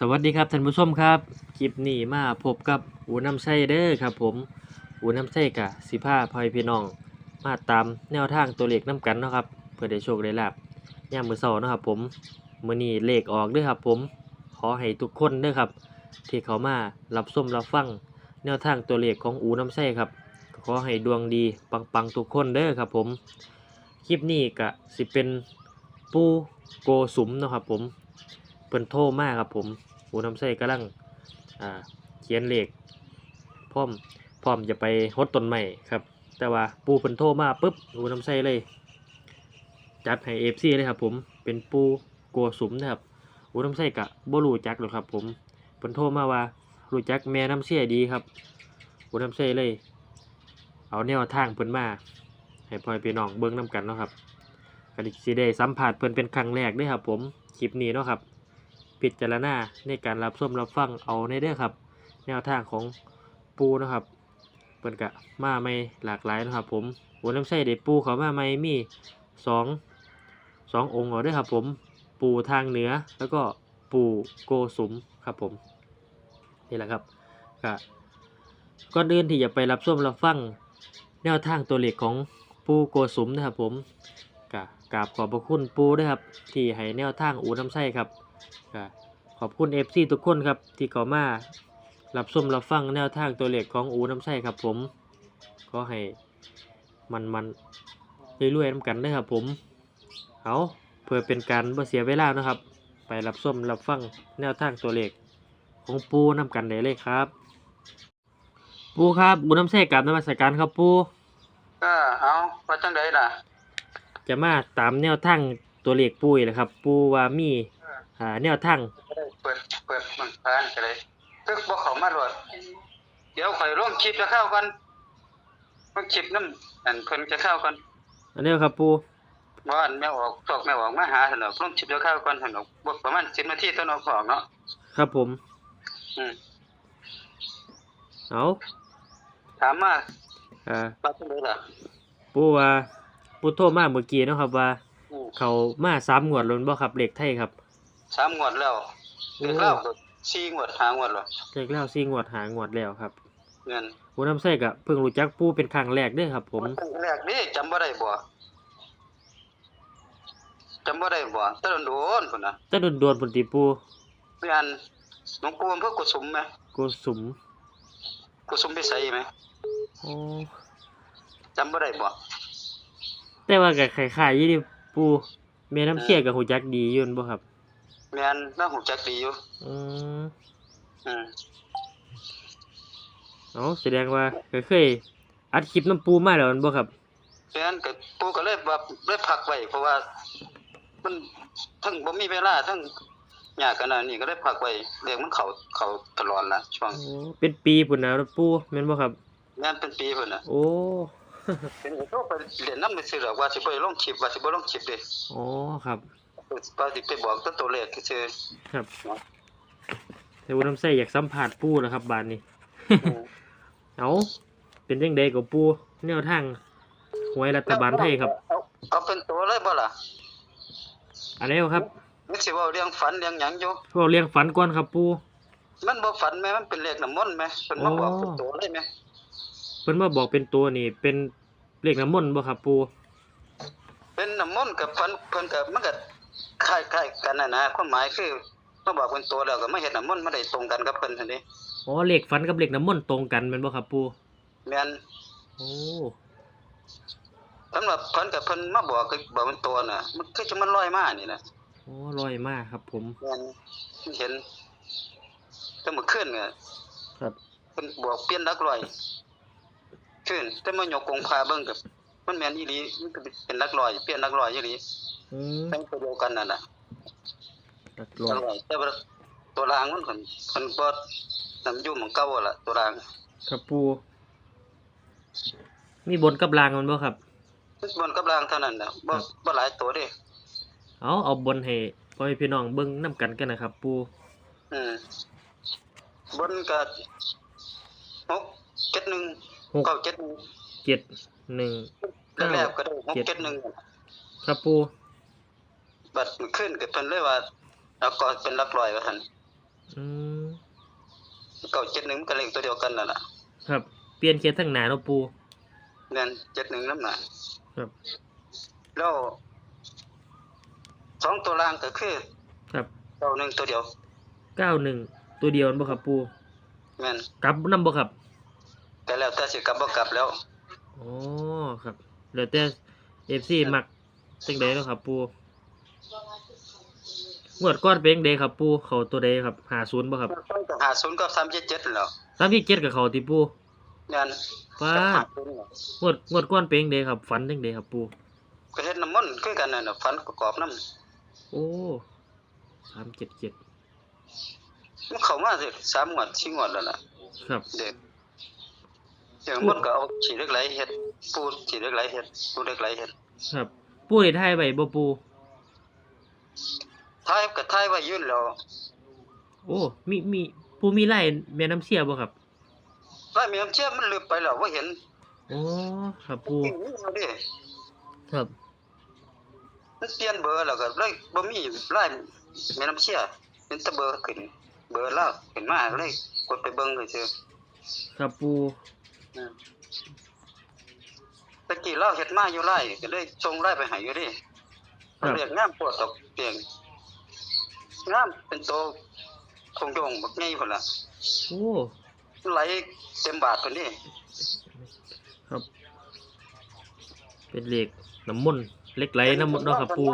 สวัสดีครับท่านผู้ชมครับคลิปนี้มาพบกับอูน้ำไส้เด้อครับ ผมอูน้ำไส้กะสิพาพอยพี่น้อง มาตามแนวทางตัวเลขน้ำกันเนาะครับเพื่อได้โชคได้ลาบยามมือเช้าเนาะครับ ผมมือนี้เลขออกเด้อครับ ผมขอให้ทุกคนเด้อครับ ที่เขามารับชมรับฟังแนวทางตัวเลขของอูน้ำไส้ครับขอให้ดวงดีปังๆทุกคนเด้อครับ ผมคลิปนี้ก็สิเป็นปูโกสุมเนาะครับ ผม เพิ่นโทรมากครับผมหูน้ำใส่กำลังอ่าเขียนเลขพร้อมพร้อมจะไปฮดต้นใหม่ครับ แต่ว่าปูเพิ่นโทรมาปุ๊บหูน้ำใส่เลย จัดให้เอฟซีเลยครับผมเป็นปูโกสุมนะครับหูน้ำใส่กะบ่รู้จักหรอกครับผมเพิ่นโทรมาว่ารู้จักแม่น้ำเสียดีครับหูน้ำใส่เลย เอาแนวทางเพิ่นมาให้พ่อพี่น้องเบิ่งนํกันเนาะครับก็สิได้สัมผัสเพิ่นเป็นครั้งแรกเด้อครับผม คลิปนี้เนาะครับ พิจารณาในการรับส้มรับฟังเอาในเด้อครับ แนวทางของปูนะครับเปิ่นกะมาไม่หลากหลายนะครับ ผมหัวน้ำใส่เด็ดปูเขามาไม่มีสองสององค์เอาด้อครับ ผมปูทางเหนือแล้วก็ปูโกสุมครับผมนี่แหละครับก็ก่อนอื่นที่จะไปรับส้มรับฟังแนวทางตัวเลขของปูโกสุมนะครับผมกะกราบขอบพระคุณปูด้วยครับ ที่ให้แนวทางอูน้ำใส่ครับ ก็ขอบคุณเอฟซีทุกคนครับ ที่เขามารับชมรับฟังแนวทางตัวเลขของอูน้ำใช่ครับผม ก็ให้มันมันรวยๆน้ำกันด้วยครับผม เอาเพื่อเป็นการบ่เสียเวลานะครับ ไปรับชมรับฟังแนวทางตัวเลขของปูน้ำกันได้เลยครับ ปูครับอูน้ำใช่กับนมัสการครับปูเออเอาว่าจังไดล่ะ จะมาตามแนวทางตัวเลขปูอีกแล้วครับ ปูว่ามี อ่าแนวทางเปิดเปิดมันผ่านก็เลยตึกบ่เข้ามาโลดเดี๋ยวข่อยลงคลิปจะเข้าก่อนลงคลิปนำอันเพิ่นจะเข้าก่อนอันนี้ครับปูบ่อันแม่ออกตอกแม่ออกมาหาซั่นดอกลงคลิปจะเข้าก่อนซั่นดอกบ่ประมาณ10นาทีตอนออกออกเนาะครับผม อืมเอาถามมาอ่าว่าจังไดล่ะปูว่าปูโทรมาเมื่อกี้เนาะครับว่าอืมเขามาสามงวดแล้บ่ครับเลขไทยครับ สามงวดแล้วเดือนแล้วก็สี่งวดห้างวดแล้วเลขแล้วสี่งวดหางวดแล้วครับเงินปูน้ำใส่ก็เพิ่งรู้จักปูเป็นครั้งแรกเด้อครับ ผมแรกนี่จำบ่ได้บ่จำบ่ได้บ่แต่โดนๆพุ่นน่ะจะโดนๆพุ่นติปูเพื่อนหลวงปู่อำเภอกุสุมไหมกูสุมกุสุมพิสัยไหมโอ้จำบ่ได้บ่แต่ว่าก็คล้ายๆอยู่ดิปูแม่น้ำเชี่ยกับหูจักดีอยู่นั่นบ่ครับ แม่นน่าหูจักดีอยู่ อืมอืมเอาแสดงว่าก็เคยอัดคลิปน้ำปูมาแล้วแม่นบ่ครับเพราะฉะนั้นก็ปู่ก็เลยว่าเลยพักไว้เพราะว่า มันทั้งบ่มีเวลาทั้งยากกันนะนี่ก็เลยพักไว้เรื่องมันเข้าเข้าตลอดล่ะช่วงโอ้เป็นปีพุ่นนะปูแม่นบ่ครับ แม่นเป็นปีพุ่นน่ะโอ้ เป็นโทรไปเรียนนำไปซื้อหรอกว่าสิบ่ได้ลงคลิปว่าสิบ่ลงคลิปเด้โอ้ครับ ว่าสิไปบอกแต่ตัวเลขซื่อครับแต่ว่าน้ำใส่อยากสัมผัสปูนะครับบานนี้ เอาเป็นยังไงกับปูแนวทางหวยรัฐบาลไทยครับ เอาเป็นตัวเลยบ่ล่ะอะไรครับนี่สิว้าเรื่องฝันเรื่องหยังอยู่พวกเลี้ยงฝันก่อนครับปูมันบ่ฝันแม่มันเป็นเลขน้ำมนต์แม่เพิ่นมาบอกเป็นตัวเลยแม่เพิ่นมาบอกเป็นตัวนี่ เป็นเลขน้ำมนต์บ่ครับปูเป็นน้ำมนต์กับฝันเพิ่นก็มันก็ คล้ายๆกันน่ะนะความหมายคือมาบอกเป็นตัวแล้วก็มาเฮ็ดน้ำมนต์มาได้ตรงกันกับเพิ่นซั่นนี่อ๋อเลขฝันกับเลขน้ำมนต์ตรงกันแม่นบ่ครับปูแม่นโอ้สำหรับเพิ่นกับเพิ่นมาบอกคือบอกเป็นตัวน่ะ มันคือจะมันลอยมานี่นะโอ้ลอยมากครับผม แม่นเห็นแต่เมื่อคืนเนี่ยครับ เพิ่นบอกเปลี่ยนหลักร้อยคืนแต่มายกกงพาเบิ่งกับ มันแม่นอีหลีมันก็เป็นหลักร้อยเปลี่ยนหลักร้อยอีหลีอืมทั้งตัวเดียวกันนั่นน่ะหลักอร้อยร่อยแต่ว่าตัวรางมันคนคนบ่นำอยู่หม่องเก่าล่ะตัวรางครับปู มีบนกับลางมันบ่ครับ มันบนกับรางเท่านั้นน่ะบ่ครับ บ่หลายตัวเด้เอาเอาบนให้พ่อแม่พี่น้องเบิ่งนํกันกันนะครับ ปูอืมบนก็หกเจ็ดหนึ่งหกเก้าเจ็ดหนึ่งเจ็ดหนึ่งเก้าแรกๆก็ได้หกเจ็ดเจ็ดหนึ่งครับปูบัดมันขึ้นก็เพิ่นเลยว่าเอาก็เป็นหลักร้อยว่าซั่นอืมเก้าเจ็ดหนึ่งมันก็เลขตัวเดียวกันนั่นแหละครับ เปลี่ยนเขียนทั้งหน้าเนาะปูแม่นเจ็ดหนึ่งน้ำหนาครับแล้วสองตัวล่างก็คือ ครับเก้าหนึ่งตัวเดียวเก้าหนึ่งตัวเดียวบ่ครับปูแม่นกลับนำบ่ครับ แต่แล้วแต่สิกลับบ่กลับแล้วอ๋อครับ แล้วแต่ FC มักจังไดเนาะครับ ปูงวดก่อนเป็นจั่งใดครับ ปูเข้าตัวใดครับ50บ่ครับหาศูนย์กับสามเจ็ดเจ็ดแล้ว37กับเข้าติปูแม่นป้ากับหาดศูนย์เนี่ยงวดงวดก่อนเป็นจั่งใดครับ ฝันจังไดครับปูก็เฮ็ดน้ำมนต์คือกันนั่นน่ะฟันประกอบน้ำโอ้377มันเข้ามาสิสามงวดสี่งวดแล้วล่ะครับ เด็ก เดี๋ยวมันก็เอาฉีดเหล็กไหลเฮ็ดปูฉีดเหล็กไหลเฮ็ดปูเหล็กไหลเฮ็ดครับปูได้ถ่ายไว้บ่ปูท้ายก็ท้ายไว้อยืนแล้วโอ้มีมีปูมีไล่แม่น้ำเชี่ยบ่ครับลายแม่น้ำเชี่ยมันลึกไปแล้วบ่เห็นโอ้ครับปูจริงๆเอาดิครับมันเปลี่ยนเบอร์แล้วก็เลยบ่มีลายแม่น้ำเชี่ยเป็นแต่เบอร์ขึ้นเบอร์ลาวขึ้นมาก็เลยกดไปเบิ่งซื่อครับปูๆอืม ตะกี้เราเฮ็ดมาอยู่ไร่ก็เลยส่งไร่ไปให้อยู่ดิครับ เรียกงามปวดดอกเปียงงามเป็นโตคงโยงบักใหญ่พุ่นล่ะโอ้ไหลเต็มบาทพุ่นนี่ครับ เป็นเหล็กน้ำมนต์เหล็กไหลน้ำมนต์เนาะครับปู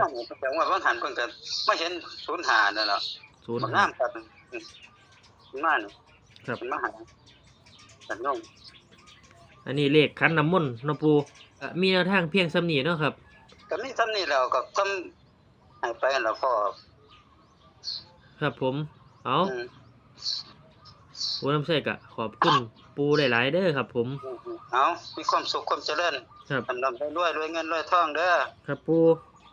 แต่ว่าบางหันเพิ่นก็มาเห็นศูนย์หานั่นล่ะ ศูนย์บักห้า งามครับอืมมันมานี่ครับ มันมาหาสันน้อง อันนี้เหล็กคันน้ำมนต์เนาะปูอะมีแนวทางเพียงสำนีเนาะครับก็มีซ้ำนี่แล้วก็ซ้ำให้ไปนั่นล่ะพ่อครับผมเอาอืมปูน้ำใส่กะขอบคุณปูหลายๆเด้อครับ ผมเอามีความสุขความเจริญครับลำลำไปด้วยรวยเงินรวยทองเด้อครับปู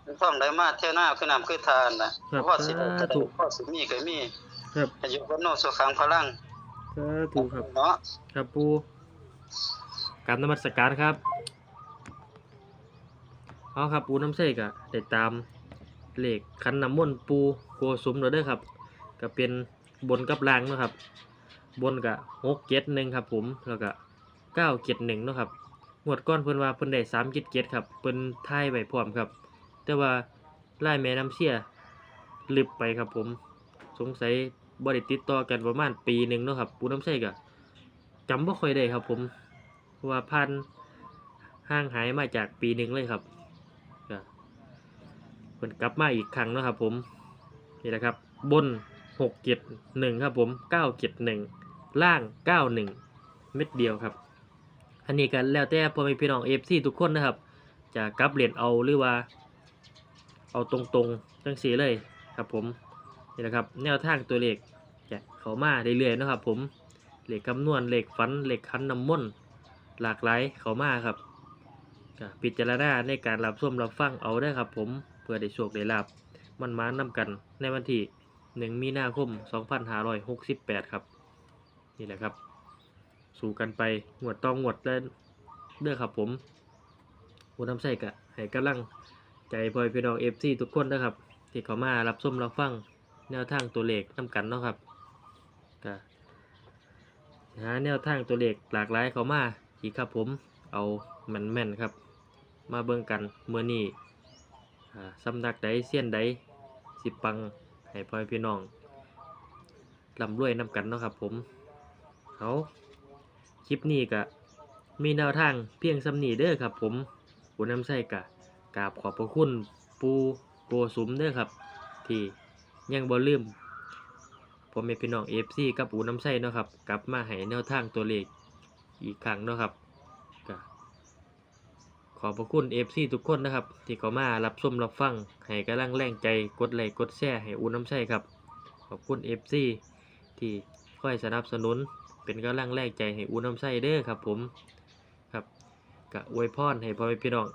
เงินทองได้มาเท่าหน้าคือน้ำคือทานน่ะครับพ่อสิได้สาธุพ่อสิมีก็มีครับอายุวันโนสุขังพลังสาธุครับเนาะครับปู กรารนมัสการครับเอาครับปูน้ำใส่กะได้ตามเลขคันน้ำมนต์ปูโกสุมเราเด้ครับก็เป็นบนกับล่างนะครับ บนกะหกเจ็ดหนึ่งครับ ผมแล้วก็เก้าเจ็ดหนึ่งนะครับงวดก้อนเพิ่นว่าเพิ่นได้สามเจ็ดเจ็ดครับเพิ่นทายไว้พร้อมครับ แต่ว่าไล่แม่น้ำเชี่ยลึบไปครับผมสงสัยบ่ได้ติดต่อกันประมาณปีหนึ่งเนาะครับปูน้ำใส่กะจำบ่ค่อยได้ครับผม เพราะว่าพันห่างหายมาจากปีหนึ่งเลยครับก็เพิ่นกลับมาอีกครั้งนะครับผมนี่แหละครับบนหกเจ็ดหนึ่งครับผมเก้าเจ็ดหนึ่งล่างเก้าหนึ่งเม็ดเดียวครับ อันนี้กันแล้วแต่พ่อแม่พี่น้องเอฟซีทุกคนนะครับ จะกลับเหรียญเอาหรือว่า เอาตรงๆจังสีเลยครับผมนี่แหละครับแนวทางตัวเลขจะเข้ามาเรื่อยๆนะครับผมเหล็กคำนวณเหล็กฟันเหล็กคันน้ำมนต์ หลากหลายเขามาครับก็พิจารณาในการรับส้มรับฟังเอาได้ครับ ผมเพื่อได้โชคได้ลาบมันมานำกันในวันที่หนึ่งมีนาคม 2568 ครับ นี่แหละครับ สู่กันไปงวดต้องงวดเล่นเด้อครับผมหัวน้ำใส่กะให้กำลังใจพลอยพี่น้องเอฟซีทุกคนนะครับ ที่เขามารับส้มรับฟังแนวทางตัวเลขนำกันเนาะครับก็หาแนวทางตัวเลขหลากหลายเขามา อีกครับผมเอาแม่นแม่นๆครับ มาเบิ่งกันเมื่อนี้สำนักใดเสี้ยนใดสิปังให้พ่อพี่น้องลำรวยนำกันเนาะครับผมเอาคลิปนี้ก็มีแนวทางเพียงสำนีเด้อครับ ผมปูน้ำใส่กะกราบขอบพระคุณปูโกสุมเด้อครับ ที่ยังบ่ลืมผมเป็นพี่น้อง FC กับอูน้ำไส้เนาะครับ กลับมาให้แนวทางตัวเลข อีกครั้งนะครับก็ขอบพระคุณ FC ทุกคนนะครับ ที่เขามารับชมรับฟัง ให้กำลังแรงใจกดไลค์กดแชร์ให้อูน้ำไส้ครับ ขอบคุณ FC ที่คอยสนับสนุน เป็นกำลังแรงใจให้อูน้ำไส้เด้อครับผมครับก็อวยพรให้พ่อแม่พี่น้อง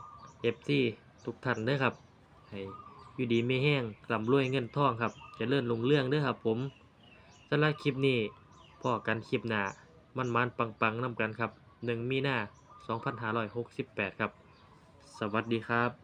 FC ทุกท่านเด้อครับให้อยู่ดีไม่แห้งร่ำรวยเงินทองครับจะเลื่อนลงเรื่องเด้อครับผมสำหรับคลิปนี้พอกันคลิปหน้า มันมันๆปังๆนำกันครับ 1 มีนา2568 ครับ สวัสดีครับ